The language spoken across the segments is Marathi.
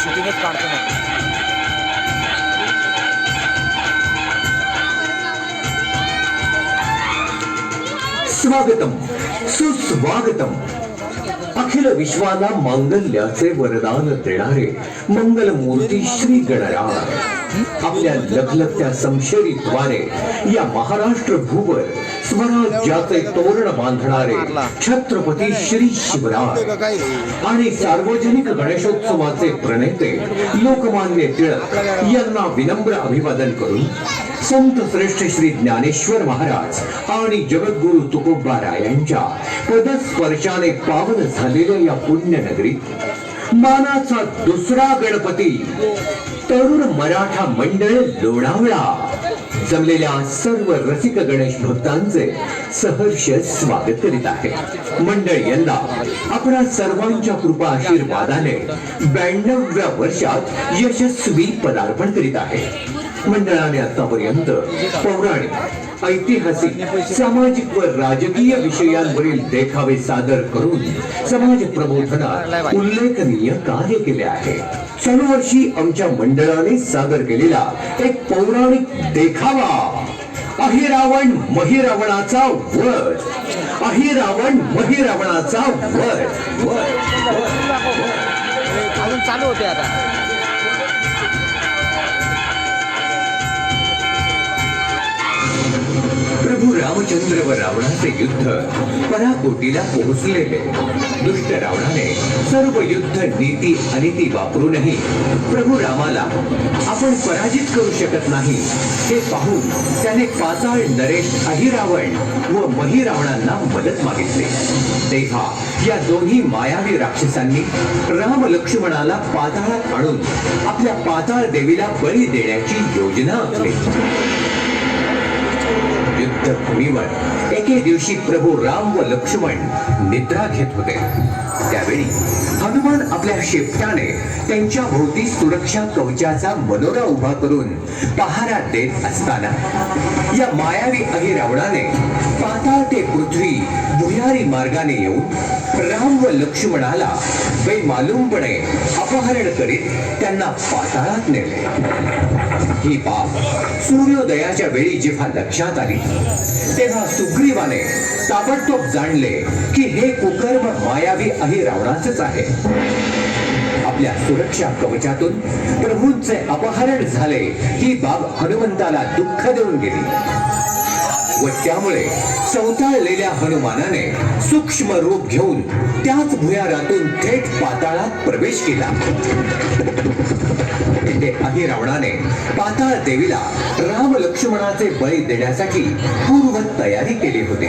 शूटिंगच काढतो ना स्वागतम. सुस्वागतम. अखिल विश्वाला मांगल्याचे वरदान देणारे मंगलमूर्ती श्री गणराय आपल्या लखलखत्या समशेरीद्वारे या महाराष्ट्र भूवर स्वराज्याचे तोरण बांधणारे छत्रपती श्री शिवराय आणि सार्वजनिक गणेशोत्सवाचे प्रणेते लोकमान्य टिळक यांना विनम्र अभिवादन करून संत श्रेष्ठ श्री ज्ञानेश्वर महाराज आणि जगद्गुरु तुकोबाराय यांच्या पदस्पर्शाने पावन झालेल्या या पुण्यनगरीत मानाचा दुसरा गणपती. तरुण मराठा मंडळ लोणावळा. जमलेल्या सर्व रसिक गणेश भक्तांचे सहर्ष स्वागत करीत आहे. मंडळ यंदा आपणा सर्वांच्या कृपा आशीर्वादाने ब्याण्णव्या वर्षात यशस्वी पदार्पण करीत आहे. मंडळाने आतापर्यंत पौराणिक ऐतिहासिक सामाजिक व राजकीय विषयांवरील देखावे सादर करून समाज प्रबोधनात उल्लेखनीय कार्य केले आहे. वर्षी आमच्या मंडळाने सादर केलेला एक पौराणिक देखावा अहिरावण महिरावणाचा वध अहिरावण महिरावणाचा वध वध अजून चालू होते आता. प्रभू रामचंद्र व रावणाचे युद्ध पराकोटीला पोहोचलेले. दुष्ट रावणाने सर्व युद्ध नीती अनिती वापरूनही प्रभू रामाला आपण पराजित करू शकत नाही. हे पाहून त्याने पाताळ नरेश अहिरावण व महिरावणांना मदत मागितली. तेव्हा या दोन्ही मायावी राक्षसांनी राम लक्ष्मणाला पाताळात आणून आपल्या पाताळ देवीला बळी देण्याची योजना आखली. युद्धभूमीवर एके दिवशी प्रभू राम व लक्ष्मण निद्रा घेत होते. त्यावेळी हनुमान आपल्या शेपटाने त्यांच्या भोवती सुरक्षा कवचाचा मनोरा उभा करून पहारा देत असताना या मायावी अहिरावणाने पाताळ ते पृथ्वी भुयारी मार्गाने येऊन राम व लक्ष्मणाला बेमालूमपणे अपहरण करीत त्यांना पाताळात नेले. ही बाब सूर्योदयाच्या वेळी जेव्हा लक्षात आली तेव्हा सुग्रीवाने ताबडतोब जाणले की हे कुकर्म मायावी अहि रावणाचंच आहे. आपल्या सुरक्षा कवचातून प्रभूंचे अपहरण झाले ही बाब हनुमंताला दुःख देऊन गेली. व त्यामुळे चवताळलेल्या हनुमानाने सूक्ष्म रूप घेऊन त्याच भुयारातून थेट पाताळात प्रवेश केला. तिथे अहिरावणाने पाताळ देवीला राम लक्ष्मणाचे बळी देण्यासाठी पूर्व तयारी केली होती.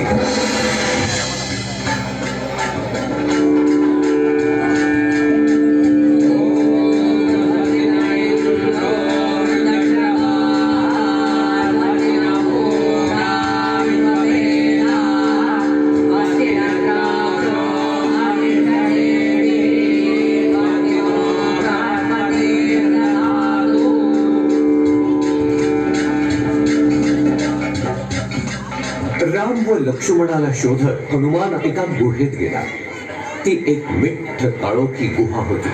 लक्ष्मणाला शोधत हनुमान एका गुहेत गेला. ती एक मिठ्ठ काळोखी गुहा होती.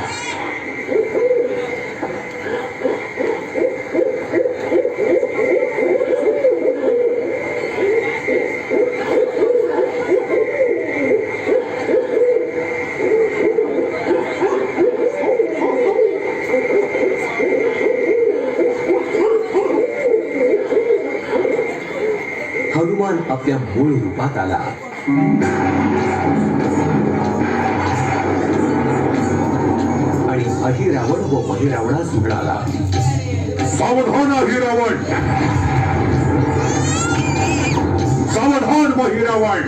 हनुमान आपल्या मूळ रूपात आला. आणि अहिरावण व महिरावणास म्हणाला सावधान अहिरावण. सावधान महिरावण.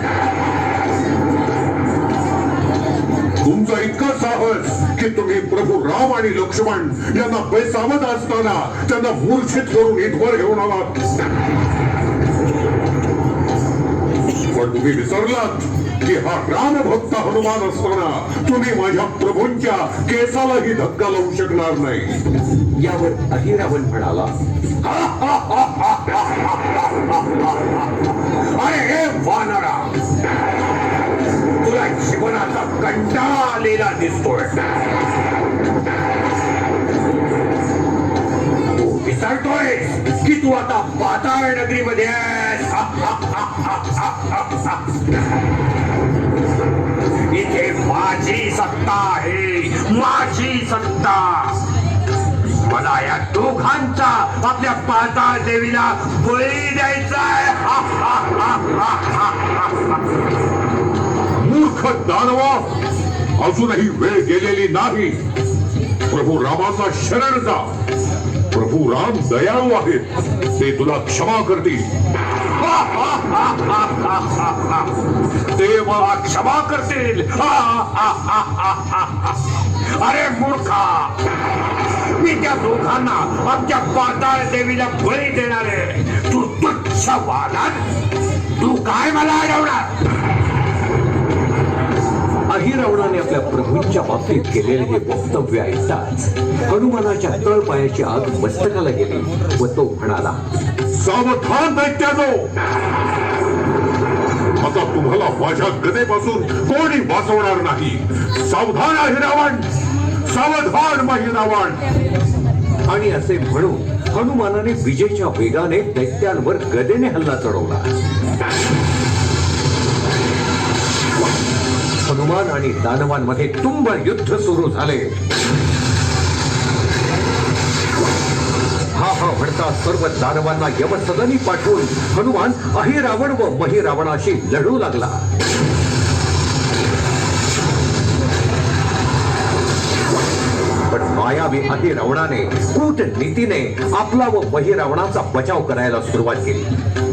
तुमचा इतका साहस की तुम्ही प्रभू राम आणि लक्ष्मण यांना बेसावध असताना त्यांना मूर्छित करून इथवर घेऊन आलात. तुम्ही विसरलात की हा रामभक्त हनुमान असताना तुम्ही माझ्या प्रभूंच्या केसालाही धक्का लावू शकणार नाही. यावर अहिरावण म्हणाला अरे हे वानरा तुला जीवनाचा कंटाळा आलेला दिसतोय. तू विसरतोय की तू आता पाताळ नगरीमध्ये आहेस? इथे माझी सत्ता आहे. माझी सत्ता. मला या दोघांचा आपल्या पाताळ देवीला बळी द्यायचा आहे. मूर्ख दानव अजूनही वेळ गेलेली नाही. प्रभू रामाचा शरण जा. प्रभू राम दयाळू आहेत. ते तुला क्षमा करतील. ते मला क्षमा करतील. अरे मूर्खा! मी त्या दोघांना आमच्या पाताळ देवीला बळी देणार. आहे तू तुच्छ वादात तू काय मला अडवणार अहिरावणाने आपल्या प्रभूंच्या बाबतीत केलेले हे वक्तव्य ऐकताच हनुमानाच्या तळपायाची आग मस्तकाला गेली व तो म्हणाला सावधान दैत्यानो आता तुम्हाला माझ्या गदेपासून कोणी वाचवणार नाही. सावधान आहे रावण सावधान माही रावण आणि असे म्हणून हनुमानाने विजेच्या वेगाने दैत्यांवर गदेने हल्ला चढवला. हनुमान आणि दानवांमध्ये तुंब युद्ध सुरू झाले. हा सर्व दानवांना यवसदनी पाठवून हनुमान अहिरावण व महिरावणाशी लढू लागला. पण मायावी अति रावणाने कूटनीतीने आपला व बहिरावणाचा बचाव करायला सुरुवात केली.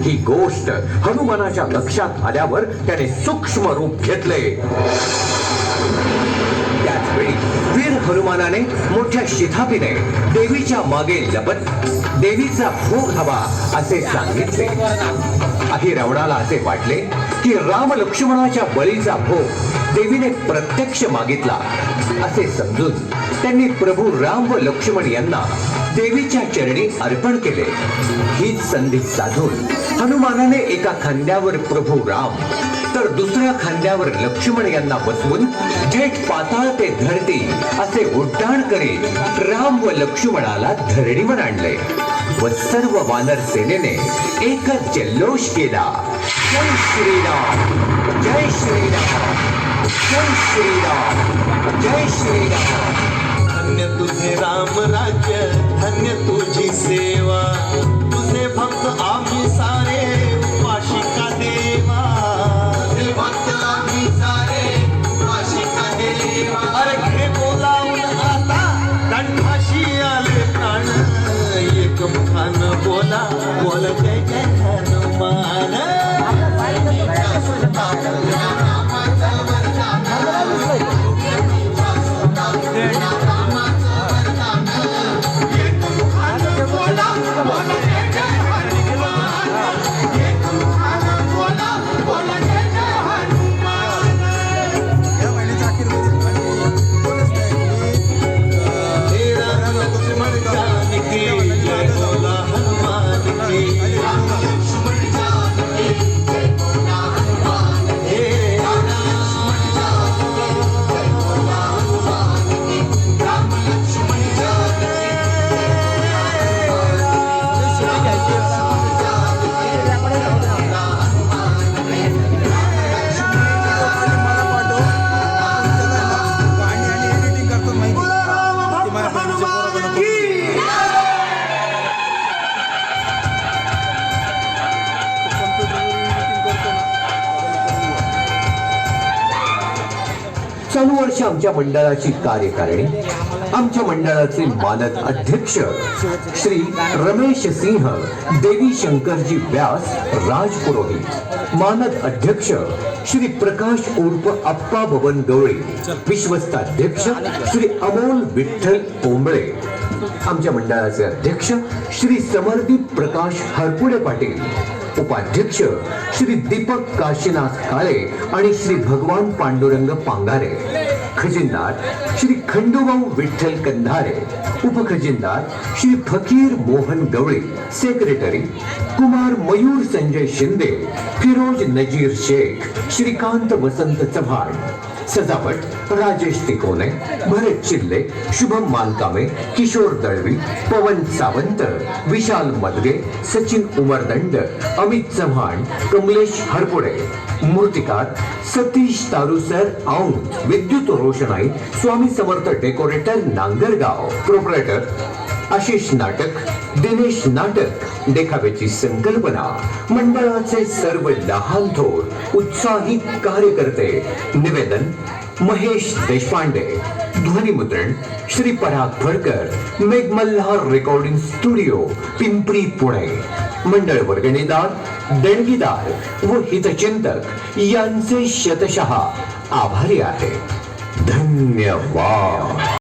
ही गोष्ट हनुमानाच्या लक्षात आल्यावर त्याने सूक्ष्म रूप घेतले. हनुमानाने मोठ्या शिथापीने देवीच्या मागे लपत देवीचा भोग हवा असे सांगितले. आधी रावणाला असे वाटले की राम लक्ष्मणाच्या बळीचा भोग देवीने प्रत्यक्ष मागितला असे समजून त्यांनी प्रभू राम व लक्ष्मण यांना देवीच्या चरणी अर्पण केले. हीच संधी साधून हनुमानाने एका खांद्यावर प्रभू राम तर दुसऱ्या खांद्यावर लक्ष्मण यांना बसवून जेठ पाताळ ते धरती असे उड्डाण करीत राम व लक्ष्मणाला धरणीवर आणले व सर्व वानर सेनेने एकच जल्लोष केला. जय श्रीराम जय श्रीराम जय श्रीराम जय श्रीराम. धन्य तुझे राम राज्य धन्य तुझी मुखानं बोला बोल जय जय हनुमान चालू वर्ष आमच्या मंडळाची कार्यकारिणी आमच्या मंडळाचे मानद अध्यक्ष श्री रमेश सिंह देवी शंकरजी व्यास राजपुरोहित मानद अध्यक्ष श्री प्रकाश उर्फ अप्पा बबन गवळे विश्वस्त अध्यक्ष श्री अमोल विठ्ठल कोंबळे आमच्या मंडळाचे अध्यक्ष श्री समरदीप प्रकाश हरपुडे पाटील उपाध्यक्ष श्री दीपक काशीनाथ काळे आणि श्री भगवान पांडुरंग पांगारे खजिनदार श्री खंडूभाऊ विठ्ठल कंधारे उपखजिनदार श्री फकीर मोहन गवळे सेक्रेटरी कुमार मयूर संजय शिंदे फिरोज नजीर शेख श्रीकांत वसंत चव्हाण सजावट राजेश तिकोने भरत चिल्ले शुभम मानकामे किशोर दळवी पवन सावंत विशाल मदगे सचिन उमरदंड अमित चव्हाण कमलेश हरपुडे. मूर्तिकार सतीश तारुसर औंध विद्युत रोषणाई स्वामी समर्थ डेकोरेटर नांगरगाव. प्रोपरेटर आशिष नाटक दिनेश नाटक देखाव्याची संकल्पना मंडळाचे सर्व लहान थोर उत्साही कार्यकर्ते निवेदन महेश देशपांडे ध्वनिमुद्रण श्री पराग फडकर मेघमल्हार रेकॉर्डिंग स्टुडिओ पिंपरी पुणे मंडळ वर्गणीदार देणगीदार व हितचिंतक यांचे शतशः आभारी आहे. धन्यवाद.